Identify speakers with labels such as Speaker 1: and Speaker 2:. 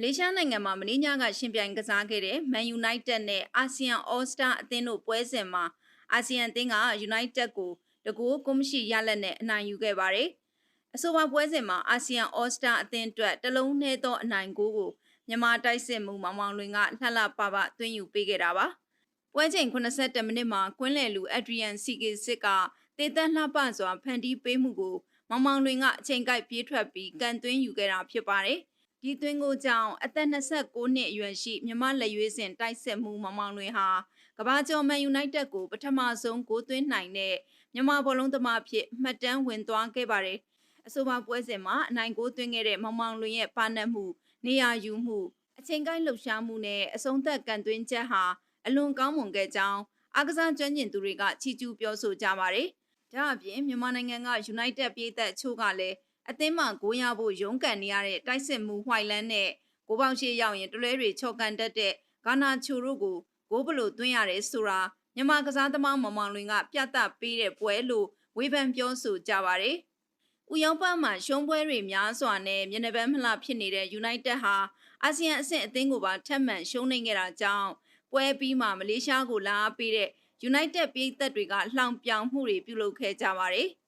Speaker 1: မလေးရှားနိုင်ငံမှာမနေ့ညကရှင်ပြိုင်ကစားခဲ့တဲ့ Man United နဲ့ ASEAN All Star အသင်းတို့ပွဲစဉ်မှာအာဆီယံအသင်းက United ကိုတကူကိုမရှိရလက်နဲ့အနိုင်ယူခဲ့ပါတယ်။အဆိုပါပွဲစဉ်မှာအာဆီယံ All Star အသင်းအတွက်တလုံးနှဲသောအနိုင်ကိုကိုမြန်မာတိုက်စစ်မှုမောင်မောင်လွင်ကလှလှပပသွင်းယူပေးခဲ့တာပါ။ပွဲချိန်82မိနစ်မှာကွင်းလယ်လူအက်ဒရီယန်စီကီစစ်ကတေတန်းလှပစွာဖန်တီးပေးမှုကိုမောင်မောင်လွင်ကအချိန်ကိုက်ပြေးထွက်ပြီးကန်သွင်းယူခဲ့တာဖြစ်ပါတယ်။ ဒီသွင်းကိုကြောင့်အသက်29နှစ်အရွယ်ရှိမြမလက်ရွေးစင်တိုက်စစ်မှုမောင်မောင်လွင်ဟာကဘာကျော်မန်ယူနိုက်တက်ကိုပထမဆုံးဂိုးသွင်းနိုင်တဲ့မြန်မာဘောလုံးသမားဖြစ်မှတ်တမ်းဝင်သွားခဲ့ပါတယ်။အဆိုပါပွဲစဉ်မှာအနိုင်ဂိုးသွင်းခဲ့တဲ့မောင်မောင်လွင်ရဲ့ပါနတ်မှုနေရာယူမှုအချိန်ကိုက်လှုပ်ရှားမှုနဲ့အဆုံးသက်ကန်သွင်းချက်ဟာအလွန်ကောင်းမွန်ခဲ့ကြောင်းအားကစားကျွမ်းကျင်သူတွေကချီးကျူးပြောဆိုကြပါတယ်။ဒါအပြင်မြန်မာနိုင်ငံက United ပြည်သက်ချို့ကလည်း အသင်းမှဂိုးရဖို့ရုန်းကန်နေရတဲ့တိုက်စစ်မှုဝိုင်လန်နဲ့ကိုပေါင်ရှိရောက်ရင်တလွဲတွေချော့ကန်တတ်တဲ့ဂါနာချိုတို့ကိုဂိုးဘလို့သွင်းရတယ်ဆိုတာမြန်မာကစားသမားမောင်မောင်လွင်ကပြသပေးတဲ့ပွဲလို့ဝေဖန်ပြောဆိုကြပါတယ်။ဥရောပမှာရှုံးပွဲတွေများစွာနဲ့မျက်နှာပန်းမလှဖြစ်နေတဲ့ United ဟာအာဆီယံအဆင့်အသင်းကိုပါထပ်မံရှုံးနေခဲ့တာကြောင့်ပွဲပြီးမှမလေးရှားကိုလာအားပေးတဲ့ United ပြည်သက်တွေကလှောင်ပြောင်မှုတွေပြုလုပ်ခဲ့ကြပါတယ်။